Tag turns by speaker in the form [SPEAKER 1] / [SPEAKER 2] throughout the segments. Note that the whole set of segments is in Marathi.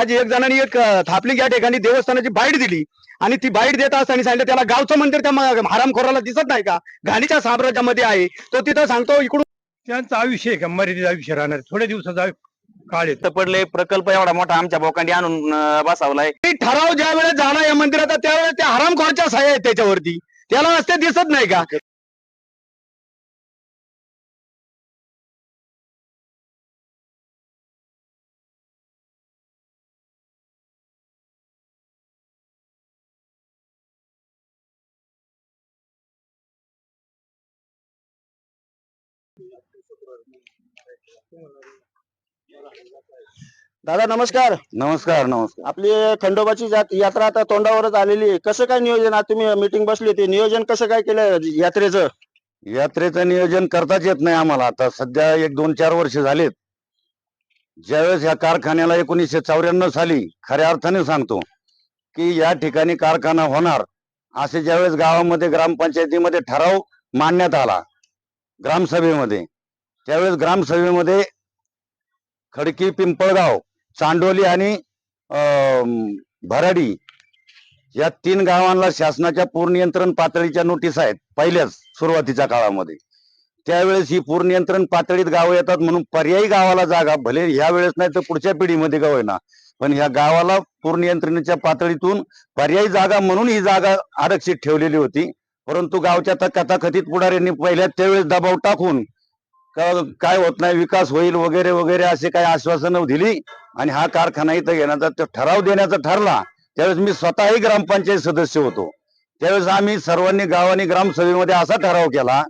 [SPEAKER 1] आज एक जणांनी एक अं, थापलिंग या ठिकाणी देवस्थानाची बाईट दिली. आणि ती बाईट देत असताना सांगितलं त्याला गावचं मंदिर त्या हरामखोराला दिसत नाही का? घाणीच्या साम्राज्यामध्ये आहे. तो तिथं सांगतो इकडून
[SPEAKER 2] त्यांचं आयुष्य आहे का? मर्यादित आयुष्य राहणार. आहे. थोड्या दिवसाचा काळ
[SPEAKER 3] पडले प्रकल्प एवढा मोठा आमच्या बोकांडी आणून बसवलाय.
[SPEAKER 1] ती ठराव ज्या वेळेस झाला या मंदिराचा त्यावेळेस त्या हरामखोरच्या सह्या आहेत त्याच्यावरती. त्याला असते दिसत नाही का? दादा नमस्कार.
[SPEAKER 3] नमस्कार नमस्कार.
[SPEAKER 1] आपली खंडोबाची जात- यात्रा आता तोंडावरच आलेली आहे. कसं काय नियोजन? आज तुम्ही मीटिंग बसली होती. नियोजन कसं काय केलं यात्रेचं?
[SPEAKER 3] यात्रेचं नियोजन करताच येत नाही आम्हाला. आता सध्या एक दोन चार वर्ष झालेत. ज्यावेळेस या कारखान्याला एकोणीसशे चौऱ्याण्णव साली खऱ्या अर्थाने सांगतो की या ठिकाणी कारखाना होणार असे ज्यावेळेस गावामध्ये ग्रामपंचायतीमध्ये ठराव मांडण्यात आला ग्रामसभेमध्ये. त्यावेळेस ग्रामसभेमध्ये खडकी पिंपळगाव चांडोली आणि भराडी या तीन गावांना शासनाच्या पूरनियंत्रण पातळीच्या नोटीस आहेत पहिल्याच सुरुवातीच्या काळामध्ये. त्यावेळेस ही पूरनियंत्रण पातळीत गावं येतात म्हणून पर्यायी गावाला जागा भले ह्या वेळेस नाही तर पुढच्या पिढीमध्ये गाव आहे ना पण ह्या गावाला पूरनियंत्रणेच्या पातळीतून पर्यायी जागा म्हणून ही जागा आरक्षित ठेवलेली होती. परंतु गावच्या त्या कथाकथित पुढाऱ्यांनी पहिल्या त्यावेळेस दबाव टाकून काय होत नाही विकास होईल वगैरे वगैरे असे काही आश्वासनं दिली आणि हा कारखाना इथं घेण्याचा तो ठराव देण्याचा ठरला. त्यावेळेस मी स्वतःही ग्रामपंचायत सदस्य होतो. त्यावेळेस आम्ही सर्वांनी गावांनी ग्रामसभेमध्ये असा ठराव केला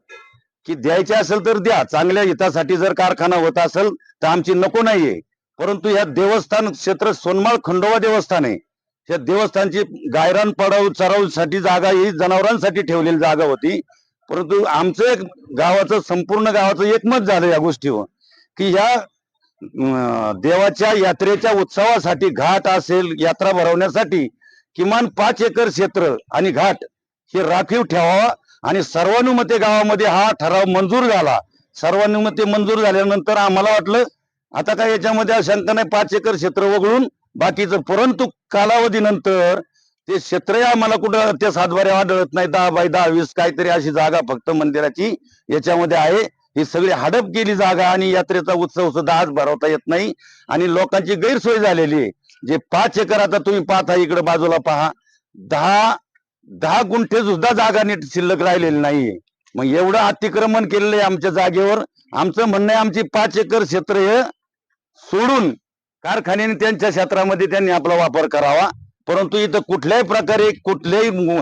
[SPEAKER 3] की द्यायचे असेल तर द्या चांगल्या हितासाठी जर कारखाना होत असेल तर आमची नको नाहीये. परंतु या देवस्थान क्षेत्र सोनमाळ खंडोबा देवस्थान आहे. या देवस्थानची गायरान पडाव चरावसाठी जागा ही जनावरांसाठी ठेवलेली जागा होती. परंतु आमचं एक गावाचं संपूर्ण गावाचं एकमत झालं या गोष्टीवर की ह्या देवाच्या यात्रेच्या उत्सवासाठी घाट असेल यात्रा भरवण्यासाठी किमान पाच एकर क्षेत्र आणि घाट हे राखीव ठेवावा आणि सर्वानुमते गावामध्ये हा ठराव मंजूर झाला. सर्वानुमते मंजूर झाल्यानंतर आम्हाला वाटलं आता काय याच्यामध्ये शंका नाही पाच एकर क्षेत्र वगळून बाकीचं परंतु कालावधीनंतर ते क्षेत्रही आम्हाला कुठं त्या सातबारे आढळत नाही. दहा बाय दहा वीस काहीतरी अशी जागा फक्त मंदिराची याच्यामध्ये आहे. ही सगळी हडप केली जागा आणि यात्रेचा उत्सव सुद्धा आज भरवता येत नाही. आणि लोकांची गैरसोय झालेली आहे. जे पाच एकर आता तुम्ही पाहता इकडे बाजूला पहा. दहा दहा गुंठे सुद्धा जागा नीट शिल्लक राहिलेली नाहीये. मग एवढं अतिक्रमण केलेलं आहे आमच्या जागेवर. आमचं म्हणणं आहे आमची पाच एकर क्षेत्र हे सोडून कारखान्याने त्यांच्या क्षेत्रामध्ये त्यांनी आपला वापर करावा. परंतु इथं कुठल्याही प्रकारे कुठल्याही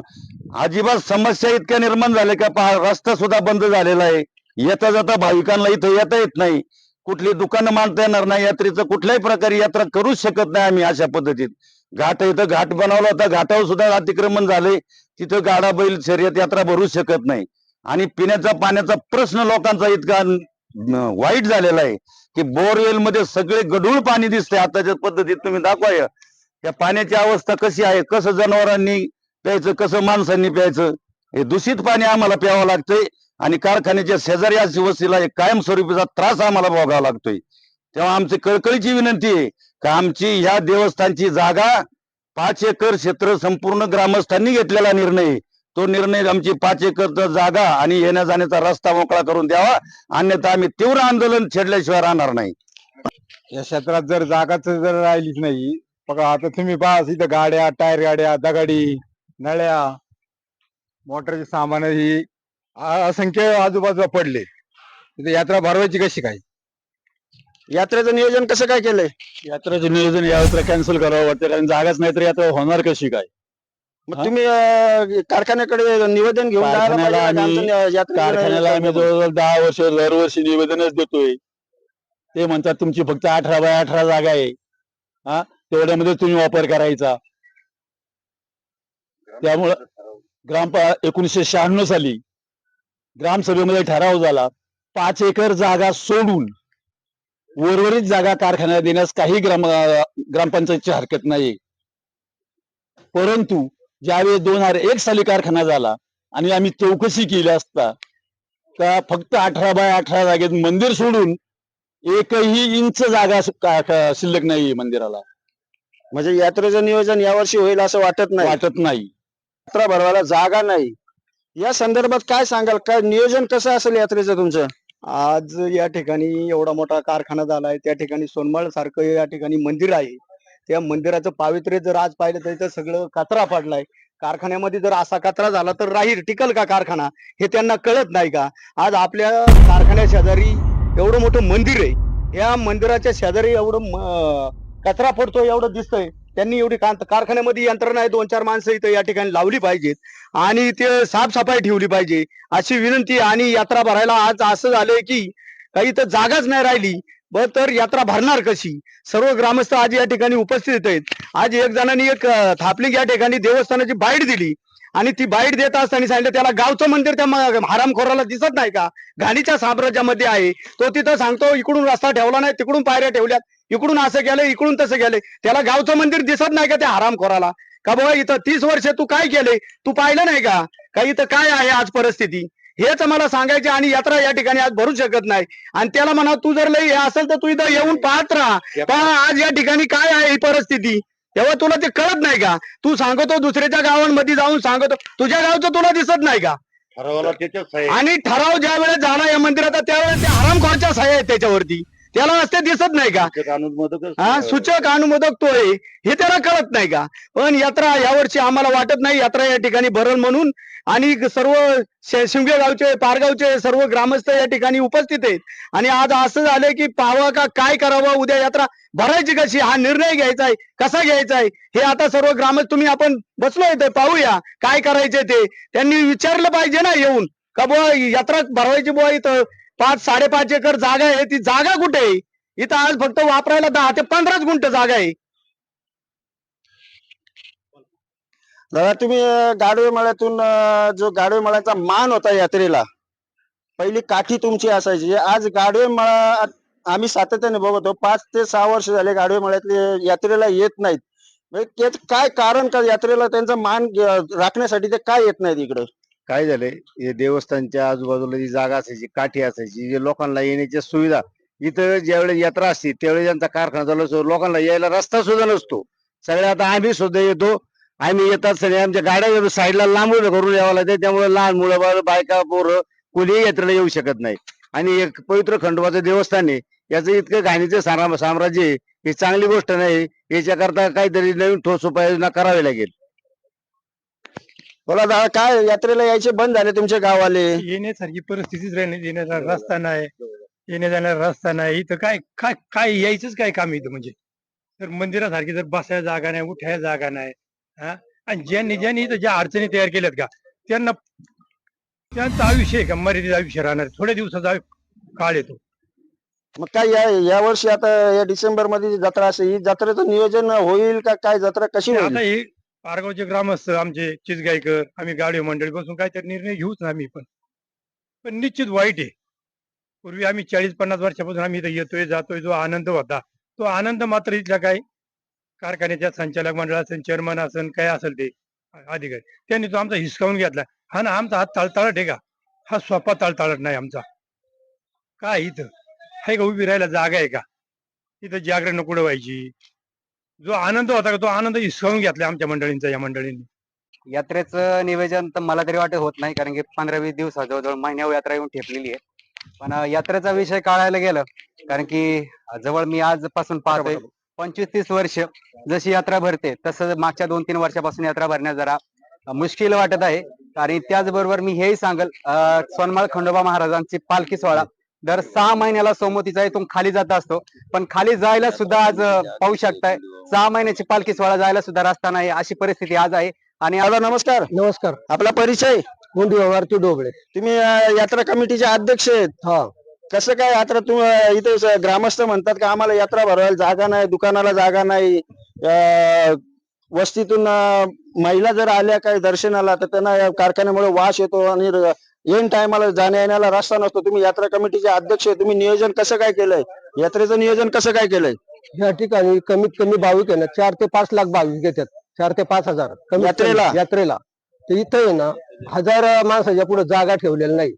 [SPEAKER 3] अजिबात समस्या इतक्या निर्माण झाल्या का पहा रस्ता सुद्धा बंद झालेला आहे. येता जाता भाविकांना इथं येता येत नाही. कुठली दुकानं मांडता येणार नाही. यात्रेचं कुठल्याही प्रकारे यात्रा करूच शकत नाही आम्ही अशा पद्धतीत. घाट इथं घाट बनवला होता. घाटावर सुद्धा अतिक्रमण झाले. तिथं गाडा बैल शर्यत यात्रा भरू शकत नाही. आणि पिण्याचा पाण्याचा प्रश्न लोकांचा इतका वाईट झालेला आहे की बोरवेल मध्ये सगळे गढूळ पाणी दिसते आताच्या पद्धतीत तुम्ही दाखवा त्या पाण्याची अवस्था कशी आहे? कसं जनावरांनी प्यायचं? कसं माणसांनी प्यायचं? हे दूषित पाणी आम्हाला प्यावं लागतंय आणि कारखान्याच्या शेजारी अशी वस्तीला एक कायमस्वरूपीचा त्रास आम्हाला भोगावा लागतोय. तेव्हा आमची कळकळीची विनंती आहे का आमची ह्या देवस्थानची जागा पाच एकर क्षेत्र संपूर्ण ग्रामस्थांनी घेतलेला निर्णय तो निर्णय आमची पाच एकर जागा आणि येण्या जाण्याचा रस्ता मोकळा करून द्यावा. अन्यथा आम्ही तीव्र आंदोलन छेडल्याशिवाय राहणार नाही.
[SPEAKER 2] या क्षेत्रात जर जागाच जर राहिलीच नाही बघा आता तुम्ही पहा इथं गाड्या टायर गाड्या दगाडी नळ्या मोटरचे सामान ही असंख्य आजूबाजूला पडले. तिथे यात्रा भरवायची कशी काय?
[SPEAKER 1] यात्रेचं नियोजन कसं काय केलंय?
[SPEAKER 4] यात्रेचं नियोजन यात्रा कॅन्सल करावं वाटतं कारण जागाच नाही तर यात्रा होणार कशी काय?
[SPEAKER 1] मग? तुम्ही अं, कारखान्याकडे निवेदन घेऊन जायला
[SPEAKER 4] कारखान्याला आम्ही-
[SPEAKER 1] आमचं यात्रेचं
[SPEAKER 4] कारखान्याला आम्ही जवळजवळ दहा वर्ष दरवर्षी निवेदनच देतोय. ते म्हणतात तुमची फक्त अठरा बाय अठरा जागा आहे. हा? तेवढ्यामध्ये तुम्ही वापर करायचा. त्यामुळं ग्राम एकोणीसशे शहाण्णव साली ग्रामसभेमध्ये ठराव झाला पाच एकर जागा सोडून उर्वरित जागा कारखान्याला देण्यास काही ग्राम ग्रामपंचायतची हरकत नाही परंतु ज्यावेळेस दोन हजार एक साली कारखाना झाला आणि आम्ही चौकशी केली असता का फक्त अठरा बाय अठरा जागेत मंदिर सोडून एकही इंच जागा शिल्लक नाही मंदिराला.
[SPEAKER 5] म्हणजे यात्रेचं नियोजन यावर्षी होईल असं वाटत नाही.
[SPEAKER 4] वाटत नाही.
[SPEAKER 5] यात्रा भरवायला जागा नाही. या संदर्भात काय सांगाल? काय नियोजन कसं असेल यात्रेचं तुमचं?
[SPEAKER 1] आज या ठिकाणी एवढा मोठा कारखाना झालाय. त्या ठिकाणी सोनमाळ सारखं या ठिकाणी मंदिर आहे. त्या मंदिराचं पावित्र्य जर आज पाहिलं तर इथं सगळं कचरा पडलाय. कारखान्यामध्ये जर असा कचरा झाला तर राहील टिकल का कारखाना? हे त्यांना कळत नाही का? आज आपल्या कारखान्या शेजारी एवढं मोठं मंदिर आहे. या मंदिराच्या शेजारी एवढं कचरा पडतो एवढं दिसतंय. त्यांनी एवढी कारखान्यामध्ये यंत्रणा आहे दोन चार माणसं इथं या ठिकाणी लावली पाहिजेत. आणि ते साफसफाई ठेवली पाहिजे. अशी विनंती आणि यात्रा भरायला आज असं झालंय की काही तर जागाच नाही राहिली. ब तर यात्रा भरणार कशी? सर्व ग्रामस्थ आज या ठिकाणी उपस्थित आहेत. आज एक जणांनी एक थापलिंग या ठिकाणी देवस्थानाची बाईट दिली. आणि ती बाईट देत असताना सांगितलं त्याला गावचं मंदिर त्या हरामखोराला दिसत नाही का? घाणीच्या साम्राज्यामध्ये आहे. तो तिथं सांगतो इकडून रस्ता ठेवला नाही तिकडून पायऱ्या ठेवल्यात. इकडून असं गेलं इकडून तसं गेलंय त्याला गावचं मंदिर दिसत नाही का त्या हरामखोराला? का बाबा इथं तीस वर्ष तू काय केलंय तू पाहिलं नाही का? का इथं काय आहे आज परिस्थिती? हेच मला सांगायचे आणि यात्रा या ठिकाणी आज भरू शकत नाही. आणि त्याला म्हणा तू जर लई हे असेल तर तू इथं येऊन पाहत राहा. पहा आज या ठिकाणी काय आहे ही परिस्थिती? तेव्हा तुला ते कळत नाही का? तू सांगतो दुसऱ्याच्या गावांमध्ये जाऊन सांगतो. तुझ्या गावचं तुला दिसत नाही का?
[SPEAKER 6] ठरवला त्याच्याच आहे.
[SPEAKER 1] आणि ठराव ज्या वेळेस झाला या मंदिराचा त्यावेळेस ते हरामखोरच्या सह्या आहेत त्याच्यावरती. त्याला असते दिसत नाही का? हा सूचक अनुमोदक तो आहे. हे त्याला कळत नाही का? पण यात्रा यावर्षी आम्हाला वाटत नाही यात्रा या ठिकाणी भरल म्हणून. आणि सर्व शे- शिंगे गावचे पारगावचे सर्व ग्रामस्थ या ठिकाणी उपस्थित आहेत. आणि आज असं झालंय की पाहावं का काय करावं उद्या यात्रा भरायची कशी? हा निर्णय घ्यायचा आहे. कसा घ्यायचा आहे? हे आता सर्व ग्रामस्थ तुम्ही आपण बसलो इथे पाहूया. काय करायचे ते? त्यांनी विचारलं पाहिजे ना येऊन. का बुवा यात्रा भरवायची बुवा इथं पाच साडेपाच एकर जागा आहे ती जागा कुठे आहे? इथं आज फक्त वापरायला दहा ते पंधराच गुंठ जागा आहे.
[SPEAKER 5] दादा तुम्ही गाडवे मळ्यातून जो गाडवे मळ्याचा मान होता यात्रेला पहिली काठी तुमची असायची. आज गाडवे मळा आम्ही सातत्याने बघतो पाच ते सहा वर्ष झाले गाडवे मळ्यातले यात्रेला येत नाहीत. म्हणजे काय कारण का यात्रेला त्यांचा मान राखण्यासाठी ते काय येत नाहीत इकडे?
[SPEAKER 6] काय झालंय? हे देवस्थानच्या आजूबाजूला जी जागा असायची काठी असायची जे लोकांना येण्याच्या सुविधा इथं ज्यावेळेस यात्रा असते त्यावेळेस यांचा कारखाना चालू असतो लोकांना यायला रस्ता सुद्धा नसतो. सगळ्या आता आम्ही सुद्धा येतो आम्ही येतात सगळे आमच्या गाड्या साईडला लांबून करून यावं लागते त्यामुळे लहान मुलं बाळ, बायका पोरं कोणीही यात्रेला येऊ शकत नाही. आणि एक पवित्र खंडोबाचं देवस्थान आहे याचं इतकं घाणीचं साम्राज्य आहे ही चांगली गोष्ट नाही याच्याकरता काहीतरी नवीन ठोस उपाययोजना करावी लागेल.
[SPEAKER 5] बोला दादा काय यात्रेला यायचे बंद झाले तुमचे गाववाले?
[SPEAKER 2] येण्यासारखी परिस्थितीच राहिली येण्याचा रस्ता नाही. येण्या जाण्याचा रस्ता नाही. इथं काय काय काय यायचंच काय काम इथं म्हणजे? तर मंदिरासारखी जर बसायला जागा नाही उठायला जागा नाही हा? आणि ज्यांनी ज्यांनी इथं ज्या अडचणी तयार केल्यात का त्यांना त्यांचं आयुष्य आहे का? मर्यादित आयुष्य राहणार. थोड्या दिवसाचा काळ येतो.
[SPEAKER 5] मग काय या या वर्षी आता या डिसेंबरमध्ये जत्रा असेल ही जत्रेचं नियोजन होईल का काय जत्रा कशी होईल?
[SPEAKER 2] आता हे पारगावचे ग्रामस्थ आमचे चिजगायकर आम्ही गाडी मंडळी बसून काहीतरी निर्णय घेऊच ना आम्ही पण. पण निश्चित वाईट आहे. पूर्वी आम्ही चाळीस पन्नास वर्षापासून आम्ही इथं येतोय जातोय जो आनंद होता तो आनंद मात्र इथल्या काही कारखान्याच्या संचालक मंडळ असेल चेअरमन असेल काय असेल ते अधिकारी त्यांनी तो आमचा हिसकावून घेतला. हा ना आमचा हात तळतळट आहे का? हा स्वप्पा तळतळट नाही आमचा. काय इथं? हे का उभी राहायला जागा आहे का? इथं जागरण कुठं व्हायची? जो आनंद होता का तो आनंद हिसकावून घेतला आमच्या मंडळींचा या मंडळींनी.
[SPEAKER 7] यात्रेचं नियोजन तर मला तरी वाटत होत नाही कारण की पंधरा वीस दिवस जवळजवळ महिन्यावर यात्रा येऊन ठेपलेली आहे. पण यात्रेचा विषय काढायला गेलं कारण की जवळ मी आजपासून पाहतोय पंचवीस तीस वर्ष जशी यात्रा भरते तसं मागच्या दोन तीन वर्षापासून यात्रा भरण्यास जरा मुश्किल वाटत आहे. आणि त्याचबरोबर मी हेही सांगल सोनमाळ खंडोबा महाराजांची पालखी सोहळा दर सहा महिन्याला सोमतीचा इथून खाली जात असतो. पण खाली जायला सुद्धा आज पाहू शकताय. सहा महिन्याची पालखी सोहळा जायला सुद्धा रस्ता नाही. अशी परिस्थिती आज आहे. आणि
[SPEAKER 5] दादा नमस्कार.
[SPEAKER 1] नमस्कार.
[SPEAKER 5] आपला परिचय?
[SPEAKER 1] गुंडी व्यवहारची डोबळे.
[SPEAKER 5] तुम्ही यात्रा कमिटीचे अध्यक्ष आहेत.
[SPEAKER 1] हा.
[SPEAKER 5] कसं काय यात्रा तुम्ही इथे ग्रामस्थ म्हणतात का आम्हाला यात्रा भरवायला जागा नाही दुकानाला जागा नाही? वस्तीतून महिला जर आल्या काही दर्शनाला तर त्यांना कारखान्यामुळे वास येतो आणि ऐन टायमाला जाण्या येण्याला रस्ता नसतो. तुम्ही यात्रा कमिटीचे अध्यक्ष आहे तुम्ही नियोजन कसं काय केलंय? यात्रेचं नियोजन कसं काय केलंय?
[SPEAKER 8] या ठिकाणी कमीत कमी भाविक आहे ना चार ते पाच लाख भाविक घेतात. चार ते पाच हजार. कमीत कमी
[SPEAKER 5] यात्रेला?
[SPEAKER 8] यात्रेला. तर इथं आहे ना हजार माणसाच्या पुढे जागा ठेवलेली नाही.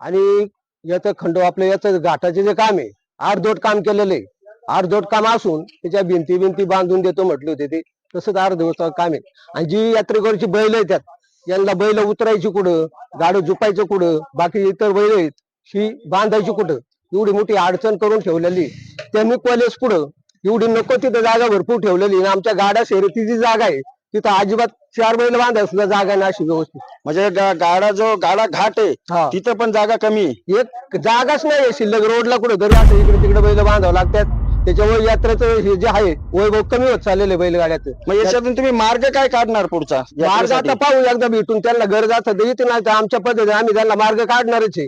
[SPEAKER 8] आणि याचं खंडो आपलं याचं घाटाचे जे काम आहे आडदोड काम केलेलं आहे. अर्धवट काम असून त्याच्या भिंती भिंती बांधून देतो म्हटले होते ते. तसंच अर्धवट काम आहे. आणि जी यात्रेकरची बैल येतात यांना बैल उतरायची कुठं? गाडं झुपायचं कुठं? बाकी इतर बैल आहेत ही बांधायची कुठं? एवढी मोठी अडचण करून ठेवलेली. त्यांनी कॉलेज पुढं एवढी नको तिथं जागा भरपूर ठेवलेली. आणि आमच्या गाड्या शर्यतीची जी जागा आहे तिथं अजिबात चार बैल बांधायला सुद्धा जागा नाही अशी व्यवस्थित.
[SPEAKER 5] म्हणजे गा- गाडा जो गाडा घाट आहे तिथं पण जागा कमी आहे.
[SPEAKER 8] एक जागाच नाही शिल्लक रोडला कुठं? तरी असं इकडे तिकडे बैल बांधावं लागतात. त्याच्यामुळे यात्रेचं हे जे आहे वैभव कमी होत चाललेलं आहे बैलगाड्याचं.
[SPEAKER 5] मग याच्यातून तुम्ही मार्ग काय काढणार पुढचा
[SPEAKER 8] मार्ग? आता पाहू एकदा भेटून. त्यांना गरज असं येते नाही तर आमच्या पद्धतीने आम्ही त्यांना मार्ग काढणारच आहे.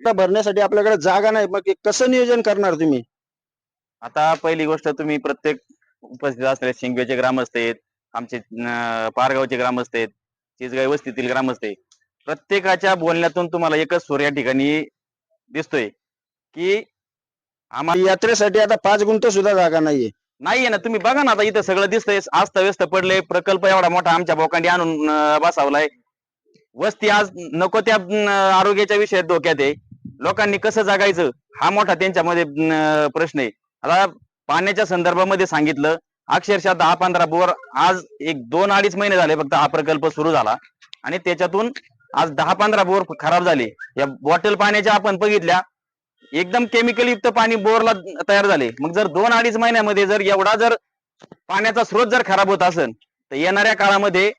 [SPEAKER 5] आता भरण्यासाठी आपल्याकडे जागा नाही. मग हे कसं नियोजन करणार तुम्ही?
[SPEAKER 9] आता पहिली गोष्ट तुम्ही प्रत्येक उपस्थित असलेले शिंगवेचे ग्रामस्थ आहेत आमचे अं, पारगावचे ग्रामस्थ आहेत चिचगाई वस्तीतील ग्रामस्थ आहेत. प्रत्येकाच्या बोलण्यातून तुम्हाला एकच सूर या ठिकाणी दिसतोय की आम्हाला
[SPEAKER 5] यात्रेसाठी आता पाच गुंठ सुद्धा जागा नाहीये.
[SPEAKER 9] नाहीये ना तुम्ही बघा ना आता इथं सगळं दिसतंय आस्त व्यस्त पडले प्रकल्प एवढा मोठा आमच्या भोकांडी आणून अं, बसावलाय. वस्ती आज नको त्या अं, आरोग्याच्या विषयात धोक्यात आहे. लोकांनी कसं जगायचं हा मोठा त्यांच्यामध्ये अं, प्रश्न आहे. आता पाण्याच्या संदर्भामध्ये सांगितलं अक्षरशः दहा पंधरा बोर आज एक दोन अडीच महिने झाले फक्त हा प्रकल्प सुरू झाला. आणि त्याच्यातून आज दहा पंधरा बोर खराब झाले. या बॉटल पाण्याच्या आपण बघितल्या एकदम केमिकल युक्त पाणी बोरला तयार झाले. मग जर दोन अडीच महिन्यामध्ये जर एवढा जर पाण्याचा स्रोत जर खराब होत असेल तर येणाऱ्या काळामध्ये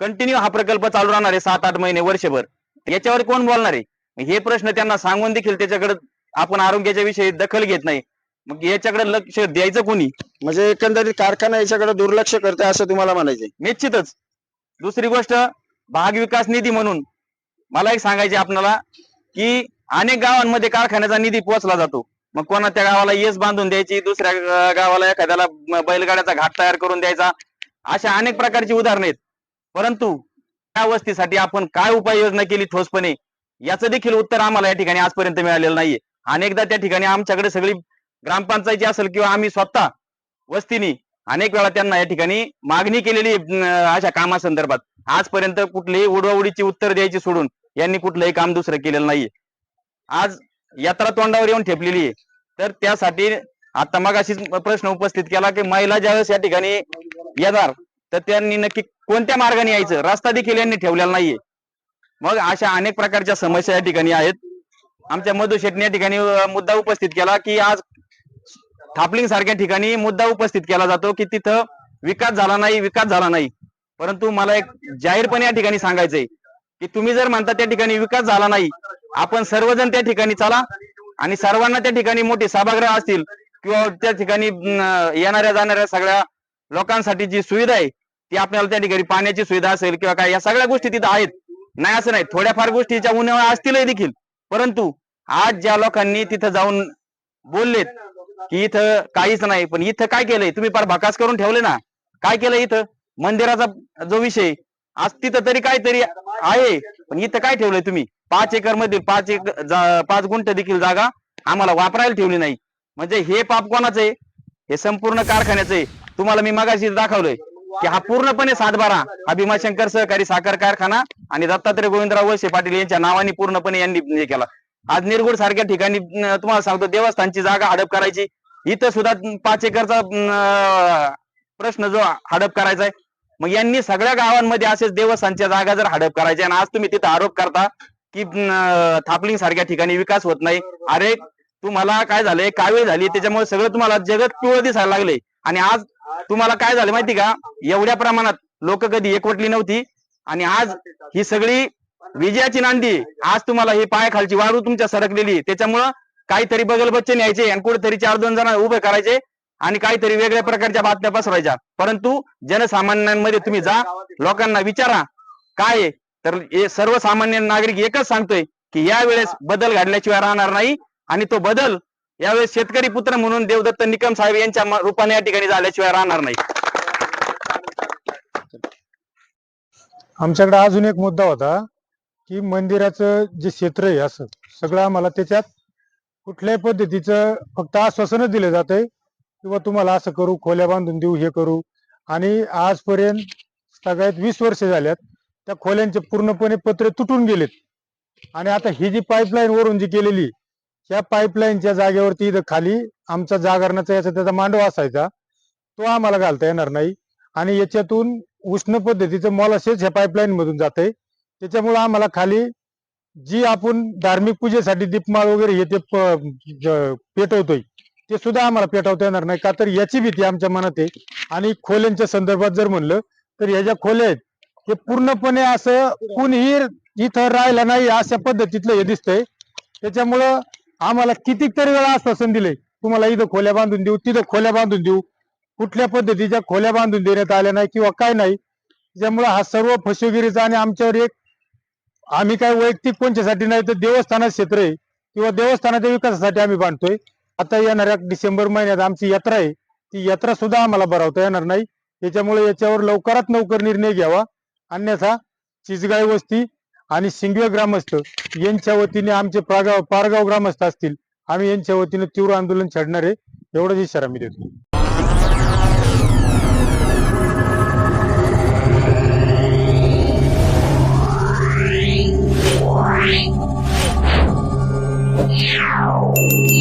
[SPEAKER 9] कंटिन्यू हा प्रकल्प चालू राहणार आहे सात आठ महिने वर्षभर. याच्यावर कोण बोलणार आहे? हे प्रश्न त्यांना सांगून देखील त्याच्याकडे आपण आरोग्याच्या विषयी दखल घेत नाही. मग याच्याकडे लक्ष द्यायचं कोणी?
[SPEAKER 5] म्हणजे एकंदरीत कारखाना याच्याकडे दुर्लक्ष करते असं तुम्हाला म्हणायचे
[SPEAKER 9] निश्चितच. दुसरी गोष्ट भाग विकास निधी म्हणून मला एक सांगायचे आपल्याला की अनेक गावांमध्ये कारखान्याचा निधी पोहोचला जातो. मग कोणा त्या गावाला येस बांधून द्यायची दुसऱ्या गावाला एखाद्याला बैलगाड्याचा घाट तयार करून द्यायचा अशा अनेक प्रकारची उदाहरणं आहेत. परंतु त्या वस्तीसाठी आपण काय उपाययोजना केली ठोसपणे? याचं देखील उत्तर आम्हाला या ठिकाणी आजपर्यंत मिळालेलं नाहीये. अनेकदा त्या ठिकाणी आमच्याकडे सगळी ग्रामपंचायती असेल किंवा आम्ही स्वतः वस्तीनी अनेक वेळा त्यांना या ठिकाणी मागणी केलेली आहे, अशा कामासंदर्भात. आजपर्यंत कुठलीही उडवाउडीची उत्तर द्यायची सोडून यांनी कुठलंही काम दुसरं केलेलं नाहीये. आज यात्रा तोंडावर येऊन ठेपलेली आहे. तर त्यासाठी आता मग प्रश्न उपस्थित केला की महिला ज्यावेळेस या ठिकाणी येणार तर त्यांनी नक्की कोणत्या मार्गाने यायचं? रस्ता देखील यांनी ठेवलेला नाहीये. मग अशा अनेक प्रकारच्या समस्या या ठिकाणी आहेत. आमच्या मधु शेटने या ठिकाणी मुद्दा उपस्थित केला की आज थापलिंग सारख्या ठिकाणी मुद्दा उपस्थित केला जातो की तिथं विकास झाला नाही विकास झाला नाही. परंतु मला एक जाहीरपणे या ठिकाणी सांगायचंय की तुम्ही जर म्हणता त्या ठिकाणी विकास झाला नाही आपण सर्वजण त्या ठिकाणी चला आणि सर्वांना त्या ठिकाणी मोठी सभागृह असतील किंवा त्या ठिकाणी येणाऱ्या जाणाऱ्या सगळ्या लोकांसाठी जी सुविधा आहे ती आपल्याला त्या ठिकाणी पाण्याची सुविधा असेल किंवा काय या सगळ्या गोष्टी तिथं आहेत. नाही असं नाही. थोड्याफार गोष्टीच्या उन्हाळा असतीलही देखील. परंतु आज ज्या लोकांनी तिथं जाऊन बोललेत की इथं काहीच नाही पण इथं काय केलंय? तुम्ही फार भकास करून ठेवले ना. काय केलं इथं? मंदिराचा जो विषय आज तिथं तरी काहीतरी आहे. पण इथं काय ठेवलंय तुम्ही? पाच एकरमध्ये पाच एक पाच गुंठ देखील जागा आम्हाला वापरायला ठेवली नाही. म्हणजे हे पाप कोणाचं आहे? हे संपूर्ण कारखान्याचं आहे. तुम्हाला मी मगाशी दाखवलंय की हा पूर्णपणे सातबारा हा भीमाशंकर सहकारी साखर कारखाना आणि दत्तात्रय गोविंदराव वळसे पाटील यांच्या नावाने पूर्णपणे यांनी हे केला. आज निरगुड सारख्या ठिकाणी तुम्हाला सांगतो देवस्थानची जागा हडप करायची. इथं सुद्धा पाच एकरचा प्रश्न जो हडप करायचा आहे मग यांनी सगळ्या गावांमध्ये असेच देवस्थानच्या जागा जर हडप करायच्या आणि आज तुम्ही तिथं आरोप करता की थापलिंग सारख्या ठिकाणी विकास होत नाही. अरे तुम्हाला काय झालंय? कावे झाली? त्याच्यामुळे सगळं तुम्हाला जगत पिवळ दिसायला लागले. आणि आज तुम्हाला काय झालं माहिती का? एवढ्या प्रमाणात लोक कधी एकवटली नव्हती. आणि आज ही सगळी विजयाची नांदी आज तुम्हाला ही पायाखालची वाळू तुमच्या सरकलेली. त्याच्यामुळं काहीतरी बगल बच्चे न्यायचे आणि कुठेतरी चार दोन जण उभे करायचे. आणि काहीतरी वेगळ्या प्रकारच्या बातम्या पसरवायच्या. परंतु जनसामान्यांमध्ये तुम्ही जा लोकांना विचारा काय तर सर्वसामान्य नागरिक एकच सांगतोय की यावेळेस बदल घडल्याशिवाय राहणार नाही आणि तो बदल यावेळेस शेतकरी पुत्र म्हणून देवदत्त निकम साहेब यांच्या रूपाने या ठिकाणी झाल्याशिवाय राहणार नाही.
[SPEAKER 10] आमच्याकडे अजून एक मुद्दा होता की मंदिराचं जे क्षेत्र आहे असं सगळं आम्हाला त्याच्यात कुठल्याही पद्धतीचं फक्त आश्वासनच दिलं जातंय. किंवा तुम्हाला असं करू खोल्या बांधून देऊ हे करू. आणि आजपर्यंत सगळ्यात वीस वर्ष झाल्यात त्या खोल्यांचे पूर्णपणे पत्रे तुटून गेलेत. आणि आता ही जी पाईपलाईन वरून जी केलेली त्या पाईपलाईनच्या जागेवरती इथं खाली आमचा जागरणाचा याचा त्याचा मांडव असायचा तो आम्हाला घालता येणार नाही. आणि याच्यातून उष्ण पद्धतीचं मॉलसेस ह्या पाईपलाईन मधून जाते त्याच्यामुळे आम्हाला खाली जी आपण धार्मिक पूजेसाठी दीपमाळ वगैरे हे ते प- पेटवतोय ते सुद्धा आम्हाला पेटवता येणार नाही. का तर याची भीती आमच्या मनात आहे. आणि खोल्यांच्या संदर्भात जर म्हणलं तर ह्या ज्या खोल्या आहेत ते पूर्णपणे असं कुणीही इथं राहिलं नाही अशा पद्धतीतलं हे दिसतंय. त्याच्यामुळं आम्हाला कितीतरी वेळा आश्वासन दिले तुम्हाला इथं खोल्या बांधून देऊ तिथं खोल्या बांधून देऊ. कुठल्या पद्धतीच्या खोल्या बांधून देण्यात आल्या नाही किंवा काय नाही त्यामुळं हा सर्व फसवेगिरीचा आणि आमच्यावर एक आम्ही काय वैयक्तिक कोणच्यासाठी नाही तर देवस्थानात क्षेत्र आहे. किंवा देवस्थानाच्या विकासासाठी आम्ही बांधतोय. आता येणाऱ्या डिसेंबर महिन्यात आमची यात्रा आहे. ती यात्रा सुद्धा आम्हाला भरावता येणार नाही. त्याच्यामुळे याच्यावर लवकरात लवकर निर्णय घ्यावा. अन्यथा चिचगाय वस्ती आणि सिंगवे ग्रामस्थ यांच्या वतीने आमचे पारगाव पारगाव ग्रामस्थ असतील. आम्ही यांच्या वतीने तीव्र आंदोलन छेडणार आहे. एवढाच इशारा मी देतो. Yeah.